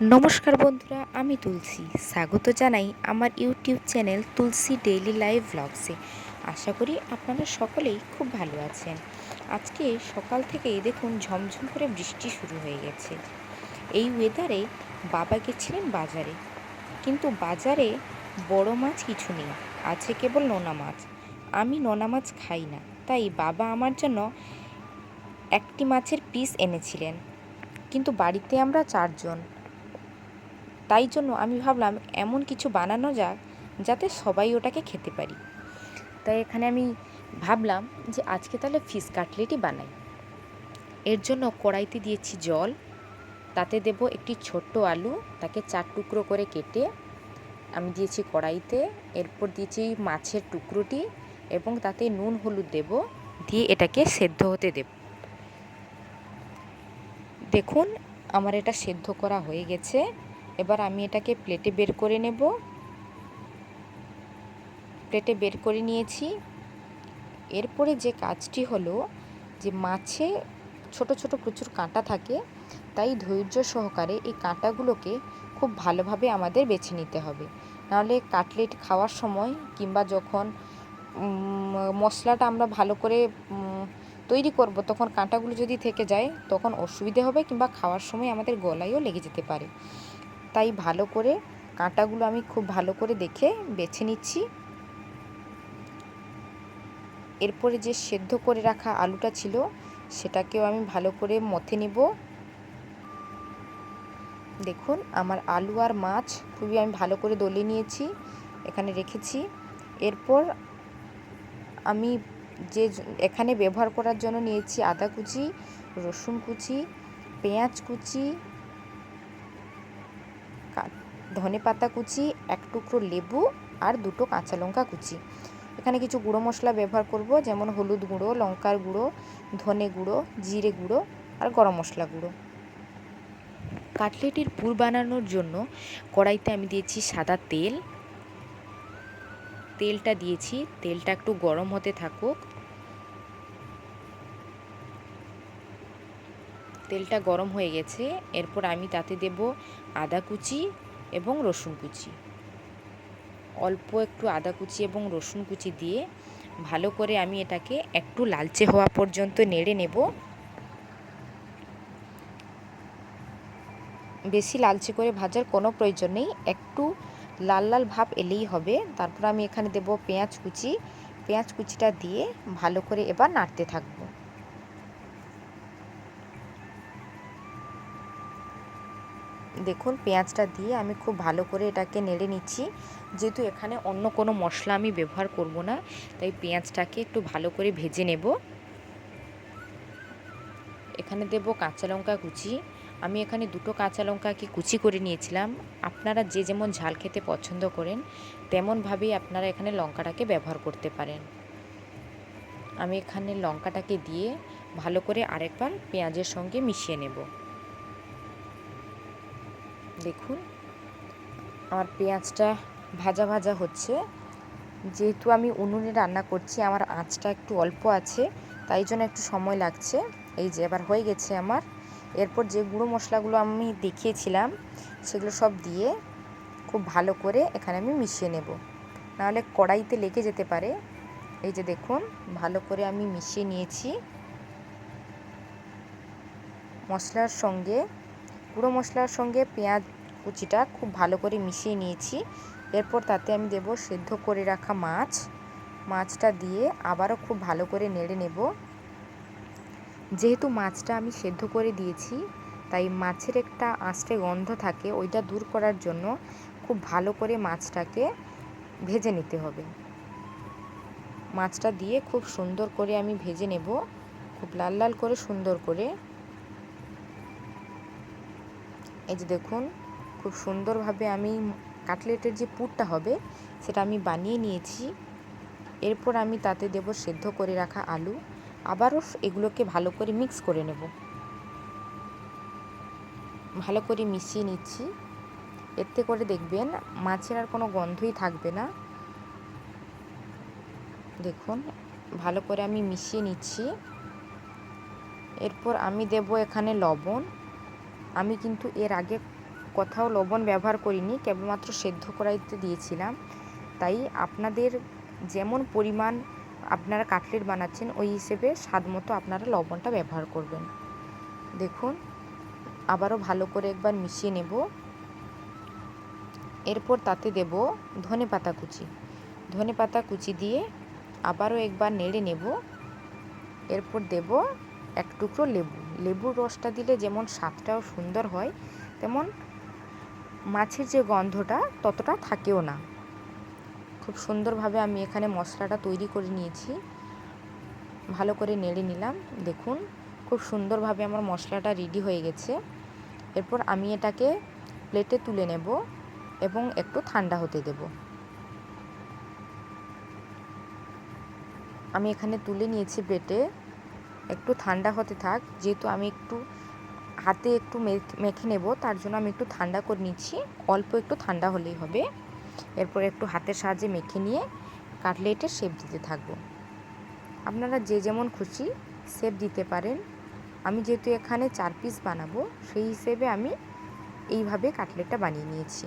নমস্কার বন্ধুরা, আমি তুলসী। স্বাগত জানাই আমার YouTube channel Tulsi daily live ব্লগসে। আশা করি আপনারা সকলেই খুব ভালো আছেন। আজকে সকাল থেকেই দেখুন ঝমঝম করে বৃষ্টি শুরু হয়ে গেছে। এই ওয়েদারে বাবা গেছিলেন বাজারে। কিন্তু বাজারে বড় মাছ কিছু নেই, আছে কেবল নোনা মাছ। আমি নোনা মাছ খাই না, তাই বাবা আমার জন্য একটি মাছের পিস এনেছিলেন। কিন্তু বাড়িতে আমরা চারজন তাই জন্য আমি ভাবলাম এমন কিছু বানানো যাক যাতে সবাই ওটাকে খেতে পারি। তাই এখানে আমি ভাবলাম যে আজকে তাহলে ফিশ কাটলেটই বানাই। এর জন্য কড়াইতে দিয়েছি জল, তাতে দেব একটি ছোট্ট আলু, তাকে চার টুকরো করে কেটে আমি দিয়েছি কড়াইতে, এরপর দিয়েছি মাছের টুকরোটি এবং তাতে নুন, হলুদ দেব, দিয়ে এটাকে সেদ্ধ হতে দেব। দেখুন, আমার এটা সেদ্ধ করা হয়ে গেছে। এবার আমি এটাকে প্লেটে বের করে নেব। প্লেটে বের করে নিয়েছি। এরপরে যে কাজটি হলো যে মাছে ছোট ছোট প্রচুর কাঁটা থাকে, তাই ধৈর্য সহকারে এই কাঁটাগুলোকে খুব ভালোভাবে আমাদের বেছে নিতে হবে। নাহলে কাটলেট খাওয়ার সময় কিংবা যখন মশলাটা আমরা ভালো করে তৈরি করব, তখন কাঁটাগুলো যদি থেকে যায়, তখন অসুবিধে হবে কিংবা খাওয়ার সময় আমাদের গলায়ও লেগে যেতে পারে। তাই ভালো করে কাঁটাগুলো আমি খুব ভালো করে দেখে বেছে নিচ্ছি। এরপরে যে সেদ্ধ করে রাখা আলুটা ছিল, সেটাকেও আমি ভালো করে মথে নেব। দেখুন, আমার আলু আর মাছ খুবই আমি ভালো করে দলে নিয়েছি, এখানে রেখেছি। এরপর আমি যে এখানে ব্যবহার করার জন্য নিয়েছি আদা কুচি, রসুন কুচি, পেঁয়াজ কুচি ধনে পাতা কুচি, এক টুকরো লেবু আর দুটো কাঁচা লঙ্কা কুচি। এখানে কিছু গুঁড়ো মশলা ব্যবহার করব, যেমন হলুদ গুঁড়ো, লঙ্কার গুঁড়ো, ধনে গুঁড়ো, জিরে গুঁড়ো আর গরম মশলা গুঁড়ো। কাটলেটের পুর বানানোর জন্য কড়াইতে আমি দিয়েছি সাদা তেল। তেলটা দিয়েছি, তেলটা একটু গরম হতে থাকুক। তেলটা গরম হয়ে গেছে, এরপর আমি তাতে দেব আদা কুচি এবং রসুন কুচি। অল্প একটু আদা কুচি এবং রসুন কুচি দিয়ে ভালো করে আমি এটাকে একটু লালচে হওয়া পর্যন্ত নেড়ে নেব। বেশি লালচে করে ভাজার কোনো প্রয়োজন নেই, একটু লাল লাল ভাব এলেই হবে। তারপর আমি এখানে দেব পেঁয়াজ কুচি। পেঁয়াজ কুচিটা দিয়ে ভালো করে এবার নাড়তে থাকব। দেখুন, পেঁয়াজটা দিয়ে আমি খুব ভালো করে এটাকে নেড়ে নিচ্ছি। যেহেতু এখানে অন্য কোনো মশলা আমি ব্যবহার করব না, তাই পেঁয়াজটাকে একটু ভালো করে ভেজে নেব। এখানে দেব কাঁচা লঙ্কা কুচি। আমি এখানে দুটো কাঁচা লঙ্কাকে কুচি করে নিয়েছিলাম। আপনারা যে যেমন ঝাল খেতে পছন্দ করেন, তেমনভাবেই আপনারা এখানে লঙ্কাটাকে ব্যবহার করতে পারেন। আমি এখানে লঙ্কাটাকে দিয়ে ভালো করে আরেকবার পেঁয়াজের সঙ্গে মিশিয়ে নেব। দেখুন। আমার পেঁয়াজটা ভাজা ভাজা হচ্ছে। যেহেতু আমি উনুনে রান্না করছি, আমার আঁচটা একটু অল্প আছে, তাই জন্য একটু সময় লাগছে। এই যে, এবার হয়ে গেছে আমার। এরপর যে গুঁড়ো মশলাগুলো আমি দেখিয়েছিলাম, সেগুলো সব দিয়ে খুব ভালো করে এখানে আমি মিশিয়ে নেব। নাহলে কড়াইতে লেগে যেতে পারে। এই যে, দেখুন, ভালো করে আমি মিশিয়ে নিয়েছি। মশলার সঙ্গে গুঁড়ো মশলার সঙ্গে পেঁয়াজ কুচিটা খুব ভালো করে মিশিয়ে নিয়েছি। এরপর তাতে আমি দেব সেদ্ধ করে রাখা মাছ। মাছটা দিয়ে আবারও খুব ভালো করে নেড়ে নেব। যেহেতু মাছটা আমি সেদ্ধ করে দিয়েছি, তাই মাছের একটা আঁচটে গন্ধ থাকে, ওইটা দূর করার জন্য খুব ভালো করে মাছটাকে ভেজে নিতে হবে। মাছটা দিয়ে খুব সুন্দর করে আমি ভেজে নেব, খুব লাল লাল করে সুন্দর করে। এই যে দেখুন, খুব সুন্দরভাবে আমি কাটলেটের যে পুরটা হবে, সেটা আমি বানিয়ে নিয়েছি। এরপর আমি তাতে দেব সেদ্ধ করে রাখা আলু। আবারও এগুলোকে ভালো করে মিক্স করে নেব। ভালো করে মিশিয়ে নিচ্ছি। এতে করে দেখবেন মাছের আর কোনো গন্ধই থাকবে না। দেখুন, ভালো করে আমি মিশিয়ে নিচ্ছি। এরপর আমি দেব এখানে লবণ। আমি কিন্তু এর আগে কোথাও লবণ ব্যবহার করিনি, কেবলমাত্র সেদ্ধ করাইতে দিয়েছিলাম। তাই আপনাদের যেমন পরিমাণ আপনারা কাটলেট বানাচ্ছেন, ওই হিসেবে স্বাদ মতো আপনারা লবণটা ব্যবহার করবেন। দেখুন, আবারও ভালো করে একবার মিশিয়ে নেব। এরপর তাতে দেব ধনে পাতা কুচি। ধনে পাতা কুচি দিয়ে আবারও একবার নেড়ে নেব। এরপর দেব এক টুকরো লেবু। লেবুর রসটা দিলে যেমন স্বাদটাও সুন্দর হয়, তেমন মাছের যে গন্ধটা ততটা থাকেও না। খুব সুন্দরভাবে আমি এখানে মশলাটা তৈরি করে নিয়েছি। ভালো করে নেড়ে নিলাম, দেখুন খুব সুন্দরভাবে আমার মশলাটা রেডি হয়ে গেছে। এরপর আমি এটাকে প্লেটে তুলে নেব এবং একটু ঠান্ডা হতে দেব। আমি এখানে তুলে নিয়েছি প্লেটে একটু ঠান্ডা হতে থাক, যেহেতু আমি একটু হাতে একটু মেখে নেব, তার জন্য আমি একটু ঠান্ডা করে নিচ্ছি। অল্প একটু ঠান্ডা হলেই হবে। এরপর একটু হাতের সাহায্যে মেখে নিয়ে কাটলেটের শেপ দিতে থাকব। আপনারা যে যেমন খুশি শেপ দিতে পারেন। আমি যেহেতু এখানে চার পিস বানাবো, সেই হিসেবে আমি এইভাবে কাটলেটটা বানিয়ে নিয়েছি।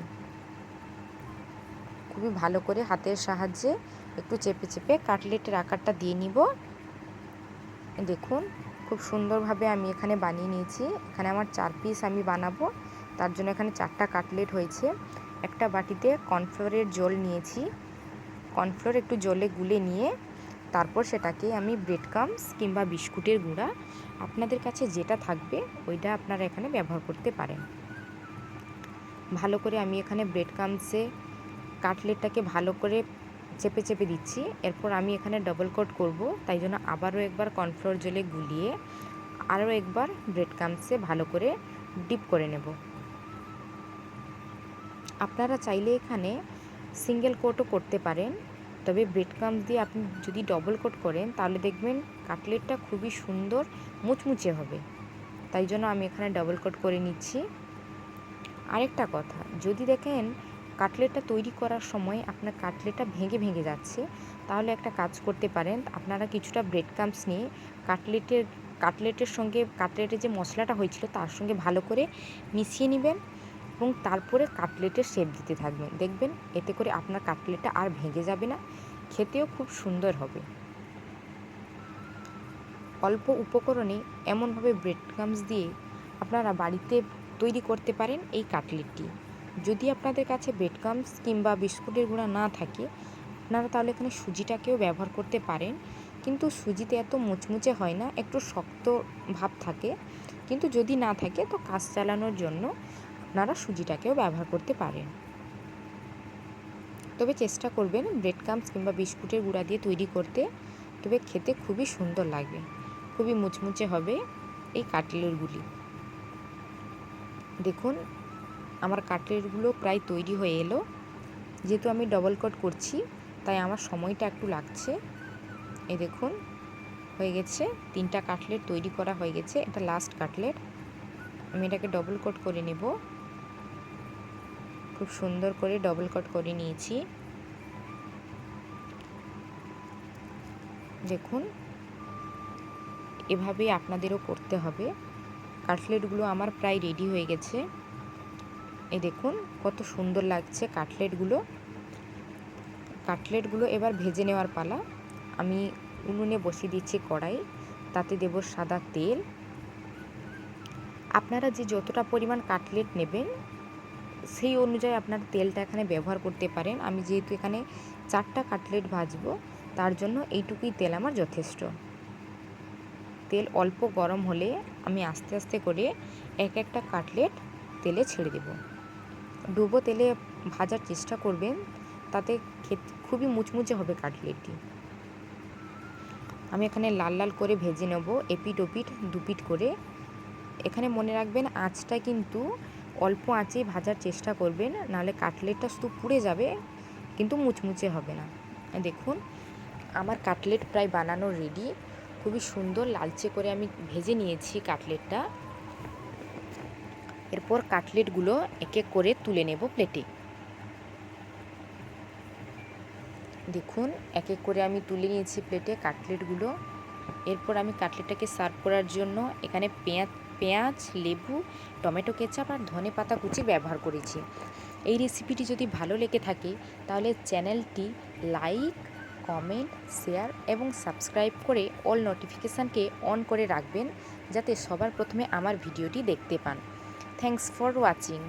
খুবই ভালো করে হাতের সাহায্যে একটু চেপে চেপে কাটলেটের আকারটা দিয়ে নিব। দেখুন, খুব সুন্দরভাবে আমি এখানে বানিয়ে নিয়েছি। এখানে আমার চার পিস আমি বানাবো। তার জন্য এখানে চারটা কাটলেট হয়েছে। একটা বাটিতে কর্নফ্লোরের জল নিয়েছি। কর্নফ্লোর একটু জলে গুলে নিয়ে তারপর সেটাকে আমি ব্রেড কামস কিংবা বিস্কুটের গুঁড়া আপনাদের কাছে যেটা থাকবে ওইটা আপনারা এখানে ব্যবহার করতে পারেন। ভালো করে আমি এখানে ব্রেড কামসে কাটলেটটাকে ভালো করে চেপে চেপে দিচ্ছি। এরপর আমি এখানে ডবল কোট করব। তাই জন্য আবারও একবার কর্নফ্লোর জলে গুলিয়ে আরও একবার ব্রেড কামসে ভালো করে ডিপ করে নেব। আপনারা চাইলে এখানে সিঙ্গেল কোটও করতে পারেন। তবে ব্রেড ক্রামস দিয়ে আপনি যদি ডবল কোট করেন, তাহলে দেখবেন কাটলেটটা খুবই সুন্দর মুচমুচে হবে। তাই জন্য আমি এখানে ডবল কোট করে নিচ্ছি। আরেকটা কথা, যদি দেখেন কাটলেটটা তৈরি করার সময় আপনার কাটলেটটা ভেঙে ভেঙে যাচ্ছে, তাহলে একটা কাজ করতে পারেন। আপনারা কিছুটা ব্রেড ক্রামস নিয়ে কাটলেটের কাটলেটের সঙ্গে, কাটলেটের যে মশলাটা হয়েছিল তার সঙ্গে ভালো করে মিশিয়ে নেবেন এবং তারপরে কাটলেটের শেপ দিতে থাকবেন। দেখবেন এতে করে আপনার কাটলেটটা আর ভেঙে যাবে না, খেতেও খুব সুন্দর হবে। অল্প উপকরণে এমনভাবে ব্রেড ক্রামস দিয়ে আপনারা বাড়িতে তৈরি করতে পারেন এই কাটলেটটি। যদি আপনাদের কাছে ব্রেড ক্রামস কিংবা বিস্কুটের গুঁড়া না থাকে, আপনারা তাহলে এখানে সুজিটাকেও ব্যবহার করতে পারেন। কিন্তু সুজিতে এত মুচমুচে হয় না, একটু শক্ত ভাব থাকে। কিন্তু যদি না থাকে, তো কাজ চালানোর জন্য আপনারা সুজিটাকেও ব্যবহার করতে পারেন। তবে চেষ্টা করবেন ব্রেড ক্রামস কিংবা বিস্কুটের গুঁড়া দিয়ে তৈরি করতে। তবে খেতে খুবই সুন্দর লাগবে খুবই মুচমুচে হবে এই কাটলেটগুলি দেখুন আমার কাটলেটগুলো প্রায় তৈরি হয়ে এলো। যেহেতু আমি ডবল কট করছি, তাই আমার সময়টা একটু লাগছে। এ দেখুন, হয়ে গেছে। তিনটা কাটলেট তৈরি করা হয়ে গেছে। এটা লাস্ট কাটলেট। আমি এটাকে ডবল কোট করে নেব। খুব সুন্দর করে ডবল কট করে নিয়েছি। দেখুন, এভাবেই আপনাদেরও করতে হবে। কাটলেটগুলো আমার প্রায় রেডি হয়ে গেছে। এই দেখুন, কত সুন্দর লাগছে কাটলেটগুলো। কাটলেটগুলো এবার ভেজে নেওয়ার পালা। আমি উনুনে বসিয়ে দিচ্ছি কড়াই, তাতে দেব সাদা তেল। আপনারা যে যতটা পরিমাণ কাটলেট নেবেন, সেই অনুযায়ী আপনার তেলটা এখানে ব্যবহার করতে পারেন। আমি যেহেতু এখানে চারটা কাটলেট ভাজবো, তার জন্য এইটুকুই তেল আমার যথেষ্ট। তেল অল্প গরম হলে আমি আস্তে আস্তে করে এক একটা কাটলেট তেলে ছেড়ে দেব। ডুবো তেলে ভাজার চেষ্টা করবেন, তাতে খেতে, খুবই মুচমুচে হবে কাটলেটটি। আমি এখানে লাল লাল করে ভেজে নেব, এপিট ওপিট, দুপিট করে। এখানে মনে রাখবেন আঁচটা কিন্তু অল্প আঁচে ভাজার চেষ্টা করবেন, নাহলে কাটলেটটা শুধু পুড়ে যাবে, কিন্তু মুচমুচে হবে না। দেখুন, আমার কাটলেট প্রায় বানানো রেডি খুবই সুন্দর, লালচে করে আমি ভেজে নিয়েছি কাটলেটটা। এরপর কাটলেটগুলো এক এক করে তুলে নেব প্লেটে। দেখুন এক এক করে আমি তুলে নিয়েছি প্লেটে কাটলেটগুলো। এরপর আমি কাটলেটটাকে সার্ভ করার জন্য এখানে পেঁয়াজ পেঁয়াজ, লেবু, টমেটো কেচাপ আর ধনে পাতা কুচি ব্যবহার করেছি। এই রেসিপিটি যদি ভালো লেগে থাকে, তাহলে চ্যানেলটি লাইক, কমেন্ট, শেয়ার এবং সাবস্ক্রাইব করে অল নোটিফিকেশানকে অন করে রাখবেন, যাতে সবার প্রথমে আমার ভিডিওটি দেখতে পান। Thanks for watching